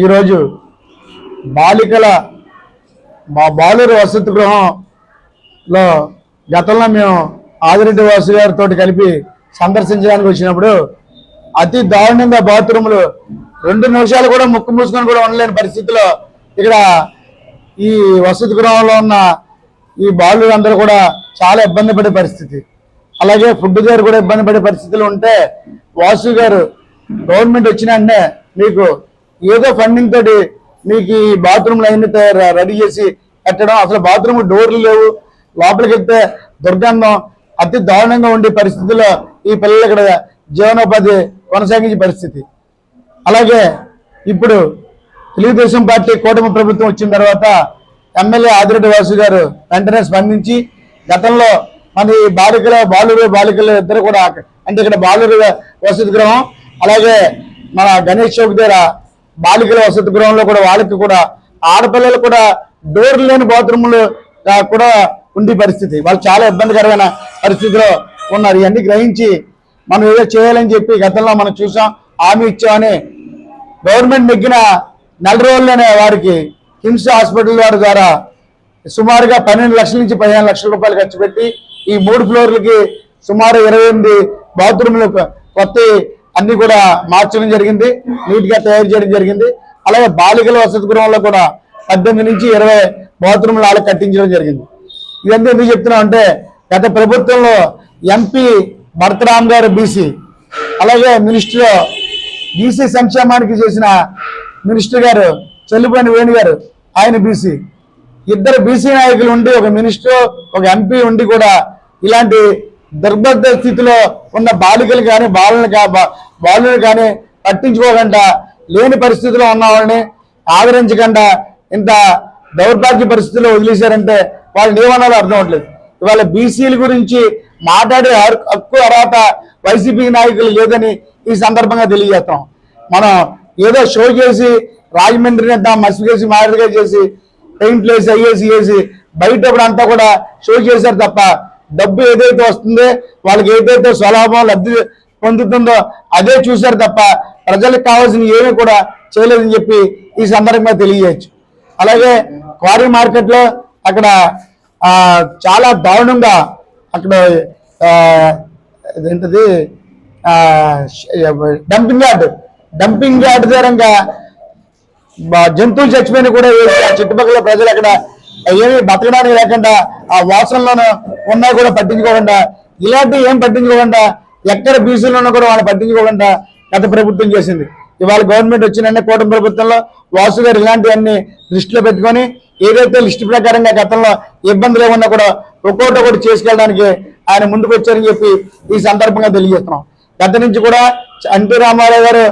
ఈరోజు బాలికల మా బాలురు వసతి గృహంలో గతంలో మేము ఆదిరెడ్డి వాసు గారితో కలిపి సందర్శించడానికి వచ్చినప్పుడు అతి దారుణంగా బాత్రూములు రెండు నిమిషాలు కూడా ముక్కు మూసుకొని కూడా ఉండలేని పరిస్థితిలో ఇక్కడ ఈ వసతి గృహంలో ఉన్న ఈ బాలురందరూ కూడా చాలా ఇబ్బంది పడే పరిస్థితి. అలాగే ఫుడ్ దగ్గర కూడా ఇబ్బంది పడే పరిస్థితులు ఉంటే వాసు గారు గవర్నమెంట్ వచ్చిన వెంటనే మీకు ఏదో ఫండింగ్ తోటి మీకు ఈ బాత్రూమ్లు లైన్ తయారు- రెడీ చేసి కట్టడం. అసలు బాత్రూమ్ డోర్లు లేవు. లోపలికి వెళ్తే దుర్గంధం. అతి దారుణంగా ఉండే పరిస్థితుల్లో ఈ పిల్లలు ఇక్కడ జీవనోపాధి కొనసాగించే పరిస్థితి. అలాగే ఇప్పుడు తెలుగుదేశం పార్టీ కూటమి ప్రభుత్వం వచ్చిన తర్వాత ఎమ్మెల్యే ఆదిరెడ్డి వాసు గారు వెంటనే స్పందించి గతంలో మన ఈ బాలికల బాలురు బాలికలు ఇద్దరు కూడా అంటే ఇక్కడ బాలురు వసతి గృహం అలాగే మన గణేష్ చౌక్ దగ్గర బాలికల వసతి గృహంలో కూడా వాళ్ళకి కూడా ఆడపిల్లలు కూడా డోర్లు లేని బాత్రూములు కూడా ఉండే పరిస్థితి. వాళ్ళు చాలా ఇబ్బందికరమైన పరిస్థితిలో ఉన్నారు. ఇవన్నీ గ్రహించి మనం ఏదో చేయాలని చెప్పి గతంలో మనం చూసాం. హామీ ఇచ్చామని గవర్నమెంట్ నెగ్గిన నెల రోజుల్లోనే వారికి కిమ్స్ హాస్పిటల్ వారి ద్వారా సుమారుగా పన్నెండు లక్షల నుంచి పదిహేను లక్షల రూపాయలు ఖర్చు పెట్టి ఈ మూడు ఫ్లోర్లకి సుమారు ఇరవై ఎనిమిది బాత్రూమ్లు కొత్త అన్ని కూడా మార్చడం జరిగింది. నీట్గా తయారు చేయడం జరిగింది. అలాగే బాలికల వసతి గృహంలో కూడా పద్దెనిమిది నుంచి ఇరవై బాత్రూమ్లు అలా కట్టించడం జరిగింది. ఇవన్నీ ఎందుకు చెప్తున్నాం అంటే గత ప్రభుత్వంలో ఎంపీ భరతరామ్ గారు బీసీ అలాగే మినిస్టర్ బీసీ సంక్షేమానికి చేసిన మినిస్టర్ గారు చెల్లిపోయిన వేణు గారు ఆయన బీసీ. ఇద్దరు బీసీ నాయకులు ఉండి ఒక మినిస్టర్ ఒక ఎంపీ ఉండి కూడా ఇలాంటి దుర్భద్ర స్థితిలో ఉన్న బాలికలు కానీ బాలను కా కానీ పట్టించుకోకుండా లేని పరిస్థితిలో ఉన్న వాళ్ళని ఆదరించకుండా ఇంత దౌర్భాగ్య పరిస్థితిలో వదిలేశారంటే వాళ్ళని ఏమన్నాలో అర్థం అవట్లేదు ఇవాళ బీసీల గురించి మాట్లాడే హక్కు- హక్కు అర్హత వైసీపీ నాయకులు లేదని ఈ సందర్భంగా తెలియజేస్తాం. మనం ఏదో షో చేసి రాజమండ్రిని అంతా మసిగేసి మాదిరిగా చేసి పెయింట్లు వేసి అయ్యేసి వేసి బయట అంతా కూడా షో చేశారు తప్ప డబ్బు ఏదైతే వస్తుందో వాళ్ళకి ఏదైతే స్వలాభం లబ్ధి పొందుతుందో అదే చూశారు తప్ప ప్రజలకు కావాల్సిన ఏమీ కూడా చేయలేదని చెప్పి ఈ సందర్భంగా తెలియజేయచ్చు. అలాగే క్వారీ మార్కెట్లో అక్కడ చాలా దారుణంగా అక్కడ ఏంటది డంపింగ్ యార్డ్ డంపింగ్ యార్డ్ దూరంగా జంతువులు చచ్చిపోయిన కూడా చుట్టుపక్కల ప్రజలు అక్కడ ఏమి బతకడానికి లేకుండా ఆ వాసనలోనూ ఉన్నా కూడా పట్టించుకోకుండా ఇలాంటివి ఏం పట్టించుకోకుండా ఎక్కడ బీసీలు ఉన్నా కూడా వాళ్ళు పట్టించుకోకుండా గత ప్రభుత్వం చేసింది. ఇవాళ గవర్నమెంట్ వచ్చిన కూటమి ప్రభుత్వంలో వాసు గారు ఇలాంటివన్నీ దృష్టిలో పెట్టుకొని ఏదైతే లిస్టు ప్రకారంగా గతంలో ఇబ్బందులు ఏమన్నా కూడా ఒక్కోటి ఒకటి చేసుకెళ్ళడానికి ఆయన ముందుకు వచ్చారని చెప్పి ఈ సందర్భంగా తెలియజేస్తున్నాం. గత నుంచి కూడా ఎన్టీ రామారావు గారు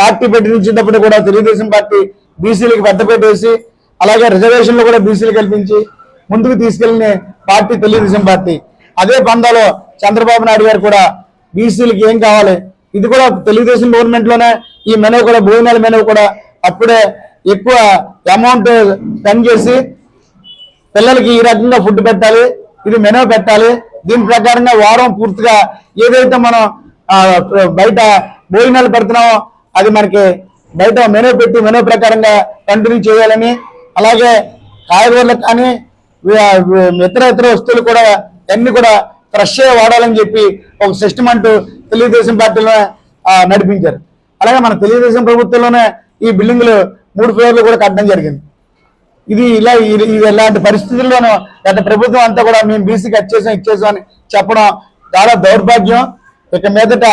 పార్టీ పెట్టించినప్పుడు కూడా తెలుగుదేశం పార్టీ బీసీలకు పెద్దపేట వేసి అలాగే రిజర్వేషన్లు కూడా బీసీలు కల్పించి ముందుకు తీసుకెళ్ళిన పార్టీ తెలుగుదేశం పార్టీ. అదే పందాలో చంద్రబాబు నాయుడు గారు కూడా బీసీలకి ఏం కావాలి? ఇది కూడా తెలుగుదేశం గవర్నమెంట్లోనే ఈ మెనూ కూడా భోజనాల మెనూ కూడా అప్పుడే ఎక్కువ అమౌంట్ స్పెండ్ చేసి పిల్లలకి ఈ రకంగా ఫుడ్ పెట్టాలి ఇది మెనూ పెట్టాలి. దీని ప్రకారంగా వారం పూర్తిగా ఏదైతే మనం బయట భోజనాలు పెడుతున్నామో అది మనకి బయట మెనూ పెట్టి మెనూ ప్రకారంగా కంటిన్యూ చేయాలని అలాగే కాయగూరలకు కానీ ఇతర ఇతర వస్తువులు కూడా అన్ని కూడా ఫ్రెష్ వాడాలని చెప్పి ఒక సిస్టమ్ అంటూ తెలుగుదేశం పార్టీలో నడిపించారు. అలాగే మన తెలుగుదేశం ప్రభుత్వంలోనే ఈ బిల్డింగ్లు మూడు ఫ్లోర్లు కూడా కట్టడం జరిగింది. ఇది ఇలా ఇది ఇది ఇలాంటి పరిస్థితుల్లోనూ గత ప్రభుత్వం అంతా కూడా మేము బీసీకి వచ్చేసాం ఇచ్చేసాం అని చెప్పడం చాలా దౌర్భాగ్యం. ఇక మీదట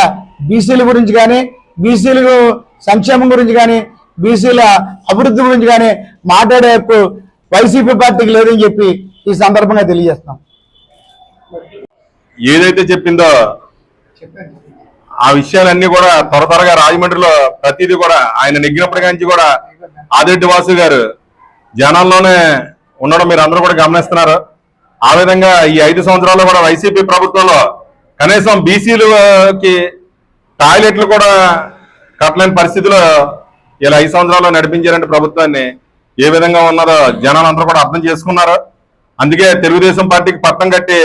బీసీల గురించి కానీ బీసీల సంక్షేమం గురించి కానీ బీసీల అభివృద్ధి గురించి కానీ మాట్లాడే వైసీపీ పార్టీకి లేదని చెప్పి ఈ సందర్భంగా తెలియజేస్తాం ఏదైతే చెప్పిందో ఆ విషయాలన్నీ కూడా త్వర త్వరగా రాజమండ్రిలో ప్రతిదీ కూడా ఆయన నెగ్గినప్పటి నుంచి కూడా ఆదిరెడ్డి వాసు గారు జనాల్లోనే ఉండడం మీరు అందరూ కూడా గమనిస్తున్నారు. ఆ విధంగా ఈ ఐదు సంవత్సరాల్లో కూడా వైసీపీ ప్రభుత్వంలో కనీసం బీసీలకి టాయిలెట్లు కూడా కట్టలేని పరిస్థితిలో ఇలా ఐదు సంవత్సరాల్లో నడిపించారంటే ప్రభుత్వాన్ని ఏ విధంగా ఉన్నదో జనాలందరూ కూడా అర్థం చేసుకున్నారు. అందుకే తెలుగుదేశం పార్టీకి పట్టం కట్టి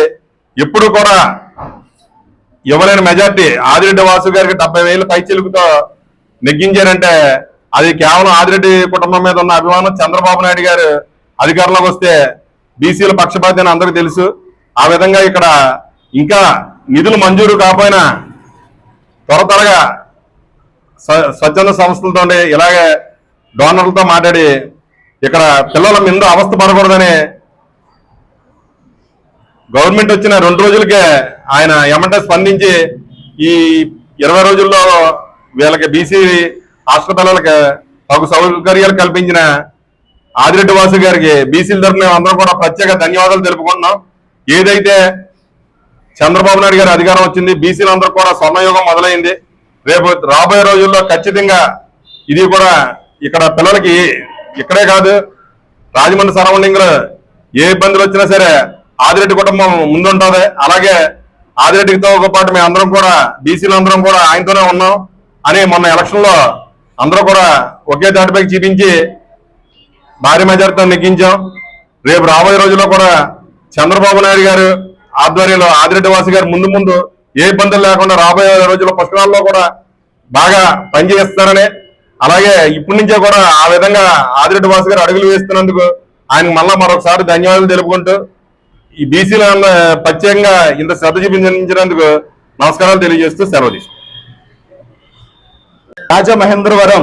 ఎప్పుడు కూడా ఇవ్వలేని మెజార్టీ ఆదిరెడ్డి వాసు గారికి డెబ్బై వేలు పైచిలుకుతో నెగ్గించారంటే అది కేవలం ఆదిరెడ్డి కుటుంబం మీద ఉన్న అభిమానం చంద్రబాబు నాయుడు గారు అధికారంలోకి వస్తే బీసీల పక్షపాతి అని అందరికీ తెలుసు. ఆ విధంగా ఇక్కడ ఇంకా నిధులు మంజూరు కాకపోయినా త్వర త్వరగా స్వచ్ఛంద సంస్థలతో ఇలాగే డోనర్లతో మాట్లాడి ఇక్కడ పిల్లల మీద అవస్థ పడకూడదని గవర్నమెంట్ వచ్చిన రెండు రోజులకే ఆయన ఎమ్మటే స్పందించి ఈ ఇరవై రోజుల్లో వీళ్ళకి బీసీ హాస్టల్ పిల్లలకి తగు సౌకర్యాలు కల్పించిన ఆదిరెడ్డి వాసు గారికి బీసీల తరఫున అందరం కూడా ప్రత్యేక ధన్యవాదాలు తెలుపుకుంటున్నాం. ఏదైతే చంద్రబాబు నాయుడు గారి అధికారం వచ్చింది బీసీలు అందరూ కూడా స్వర్ణయోగం మొదలైంది. రేపు రాబోయే రోజుల్లో ఖచ్చితంగా ఇది కూడా ఇక్కడ పిల్లలకి ఇక్కడే కాదు రాజమండ్రి సరౌండింగ్లో ఏ ఇబ్బందులు వచ్చినా సరే ఆదిరెడ్డి కుటుంబం ముందుంటుంది. అలాగే ఆదిరెడ్డితో ఒక పాటు మేము అందరం కూడా బీసీలు అందరం కూడా ఆయనతోనే ఉన్నాం. అని మొన్న ఎలక్షన్లో అందరూ కూడా ఒకే దాటిపై చూపించి భారీ మెజార్టీతో నెగ్గించాం. రేపు రాబోయే రోజుల్లో కూడా చంద్రబాబు నాయుడు గారు ఆధ్వర్యంలో ఆదిరెడ్డి వాసి గారు ముందు ముందు ఏ ఇబ్బందులు లేకుండా రాబోయే రోజుల్లో పుష్కరాల్లో కూడా బాగా పనిచేస్తారని అలాగే ఇప్పటి నుంచే కూడా ఆ విధంగా ఆదిరెడ్డి వాసు గారు అడుగులు వేస్తున్నందుకు ఆయనకు మళ్ళా మరొకసారి ధన్యవాదాలు తెలుపుకుంటూ ఈ బీసీల ప్రత్యేకంగా ఇంత శ్రద్ధ చూపించినందుకు నమస్కారాలు తెలియజేస్తూ సెలవు తీసుకుంటాను. రాజమహేంద్రవరం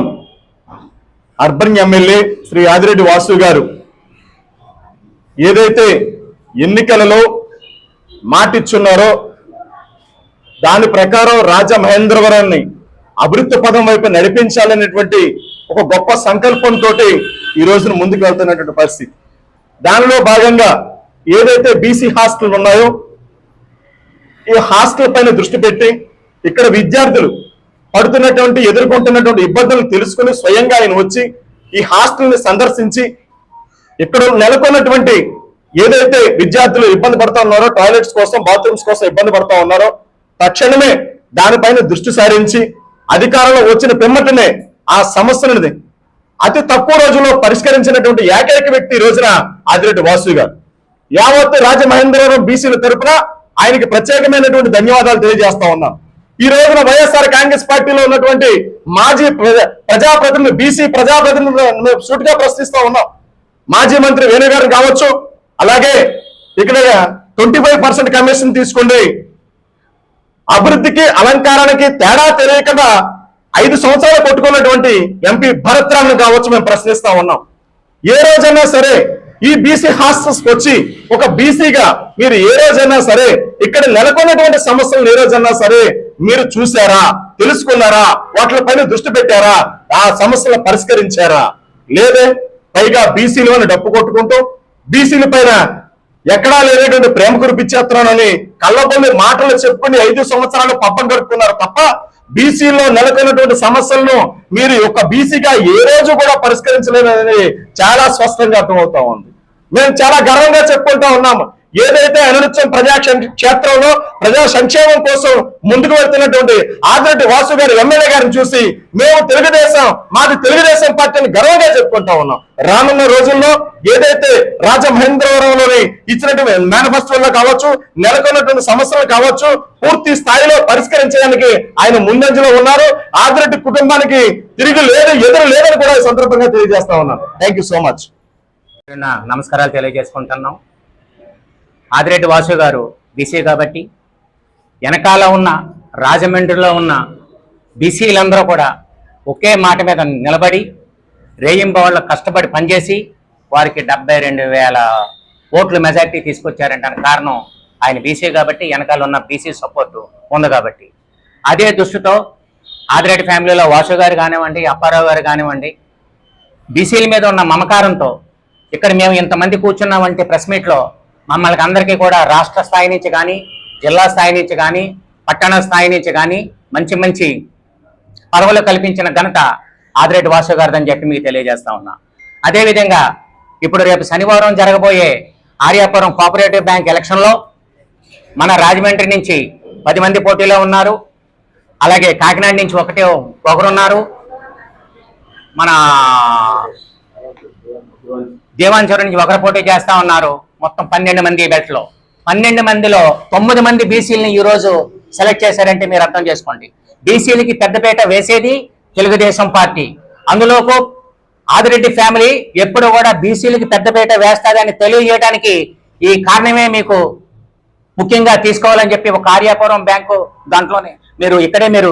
అర్బన్ ఎమ్మెల్యే శ్రీ ఆదిరెడ్డి వాసు గారు ఏదైతే ఎన్నికలలో మాటిచ్చున్నారో దాని ప్రకారం రాజమహేంద్రవరాన్ని అభివృద్ధి పదం వైపు నడిపించాలనేటువంటి ఒక గొప్ప సంకల్పంతో ఈ రోజున ముందుకు వెళ్తున్నటువంటి పరిస్థితి దానిలో భాగంగా ఏదైతే బీసీ హాస్టల్ ఉన్నాయో ఈ హాస్టల్ పైన దృష్టి పెట్టి ఇక్కడ విద్యార్థులు పడుతున్నటువంటి ఎదుర్కొంటున్నటువంటి ఇబ్బందులు తెలుసుకుని స్వయంగా ఆయన వచ్చి ఈ హాస్టల్ని సందర్శించి ఇక్కడ నెలకొన్నటువంటి ఏదైతే విద్యార్థులు ఇబ్బంది పడతా ఉన్నారో టాయిలెట్స్ కోసం బాత్రూమ్స్ కోసం ఇబ్బంది పడతా ఉన్నారో తక్షణమే దానిపైన దృష్టి సారించి అధికారంలో వచ్చిన పిమ్మటనే ఆ సమస్యలని అతి తక్కువ రోజుల్లో పరిష్కరించినటువంటి ఏకైక వ్యక్తి ఈ రోజున ఆదిరెడ్డి వాసు గారు. యావత్ రాజమహేంద్రవరం బీసీల తరపున ఆయనకి ప్రత్యేకమైనటువంటి ధన్యవాదాలు తెలియజేస్తా ఉన్నాం. ఈ రోజున వైఎస్ఆర్ కాంగ్రెస్ పార్టీలో ఉన్నటువంటి మాజీ ప్రజా ప్రజాప్రతినిధులు బీసీ ప్రజాప్రతినిధులు సూటిగా ప్రశ్నిస్తా ఉన్నాం. మాజీ మంత్రి వేణుగారు కావచ్చు అలాగే ఇక్కడ ట్వంటీ ఫైవ్ పర్సెంట్ కమిషన్ తీసుకోండి. అభివృద్ధికి అలంకారానికి తేడా తెలియకుండా ఐదు సంవత్సరాలు కొట్టుకున్నటువంటి ఎంపీ భరత్రామ్ను కావచ్చు మేము ప్రశ్నిస్తా ఉన్నాం. ఏ రోజైనా సరే ఈ బీసీ హాస్టల్స్ వచ్చి ఒక బీసీగా మీరు ఏ రోజైనా సరే ఇక్కడ నెలకొన్నటువంటి సమస్యలను ఏ రోజైనా సరే మీరు చూసారా తెలుసుకున్నారా వాటిపైన దృష్టి పెట్టారా ఆ సమస్యలను పరిష్కరించారా? లేదే పైగా బీసీలోని డప్పు కొట్టుకుంటూ బీసీల పైన ఎక్కడా లేనటువంటి ప్రేమ కురిపించేస్తున్నానని కళ్ళబొల్లి మాటలు చెప్పుకుని ఐదు సంవత్సరాలు పబ్బం గడుపుకున్నారు తప్ప బీసీలో నెలకొన్నటువంటి సమస్యలను మీరు ఒక బీసీగా ఏ రోజు కూడా పరిష్కరించలేదని చాలా స్పష్టంగా అర్థమవుతా ఉంది. మేము చాలా గర్వంగా చెప్పుకుంటా ఉన్నాము ఏదైతే అనునిత్యం ప్రజా క్షేత్రంలో ప్రజా సంక్షేమం కోసం ముందుకు వెళ్తున్నటువంటి ఆదిరెడ్డి వాసు గారు ఎమ్మెల్యే గారిని చూసి మేము తెలుగుదేశం మాది తెలుగుదేశం పార్టీని గర్వంగా చెప్పుకుంటా ఉన్నాం. రానున్న రోజుల్లో ఏదైతే రాజమహేంద్రవరంలోని ఇచ్చినటువంటి మేనిఫెస్టోలో కావచ్చు నెలకొన్నటువంటి సమస్యలు కావచ్చు పూర్తి స్థాయిలో పరిష్కరించడానికి ఆయన ముందంజలో ఉన్నారు. ఆదిరెడ్డి కుటుంబానికి తిరిగి లేదు ఎదురు లేదని కూడా ఈ సందర్భంగా తెలియజేస్తా ఉన్నాను. థ్యాంక్ యూ సో మచ్ నమస్కారాలు తెలియజేసుకుంటున్నాం. ఆదిరెడ్డి వాసు గారు బీసీ కాబట్టి వెనకాల ఉన్న రాజమండ్రిలో ఉన్న బీసీలందరూ కూడా ఒకే మాట మీద నిలబడి రేయింబవాళ్ళు కష్టపడి పనిచేసి వారికి డెబ్బై రెండు వేల ఓట్లు మెజార్టీ తీసుకొచ్చారంటే కారణం ఆయన బీసీ కాబట్టి వెనకాల ఉన్న బీసీ సపోర్టు ఉంది కాబట్టి. అదే దృష్టితో ఆదిరెడ్డి ఫ్యామిలీలో వాసు గారు కానివ్వండి అప్పారావు గారు కానివ్వండి బీసీల మీద ఉన్న మమకారంతో ఇక్కడ మేము ఇంతమంది కూర్చున్నామంటే ప్రెస్ మీట్లో మమ్మల్ని అందరికీ కూడా రాష్ట్ర స్థాయి నుంచి కానీ జిల్లా స్థాయి నుంచి కానీ పట్టణ స్థాయి నుంచి కానీ మంచి మంచి పదవులు కల్పించిన ఘనత ఆదిరెడ్డి వాసు గారిదని చెప్పి మీకు తెలియజేస్తా ఉన్నా. అదేవిధంగా ఇప్పుడు రేపు శనివారం జరగబోయే ఆర్యాపురం కోఆపరేటివ్ బ్యాంక్ ఎలక్షన్లో మన రాజమండ్రి నుంచి పది మంది పోటీలో ఉన్నారు. అలాగే కాకినాడ నుంచి ఒకటే ఒకరున్నారు. మన దేవాంచూరు నుంచి ఒకరు పోటీ చేస్తా ఉన్నారు. మొత్తం పన్నెండు మంది బెట్లో పన్నెండు మందిలో తొమ్మిది మంది బీసీలని ఈరోజు సెలెక్ట్ చేశారంటే మీరు అర్థం చేసుకోండి. బీసీలకి పెద్దపేట వేసేది తెలుగుదేశం పార్టీ. అందులోకు ఆదిరెడ్డి ఫ్యామిలీ ఎప్పుడు కూడా బీసీలకి పెద్దపేట వేస్తాదని తెలియజేయడానికి ఈ కారణమే మీకు ముఖ్యంగా తీసుకోవాలని చెప్పి ఒక కార్యాపురం బ్యాంకు దాంట్లోనే మీరు ఇక్కడే మీరు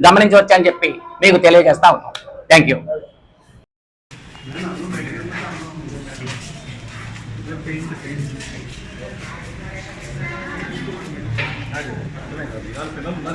గమనించవచ్చు అని చెప్పి మీకు తెలియజేస్తా ఉన్నాం. Thank you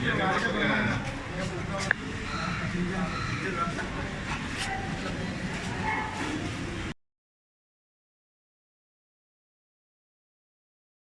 Thank you.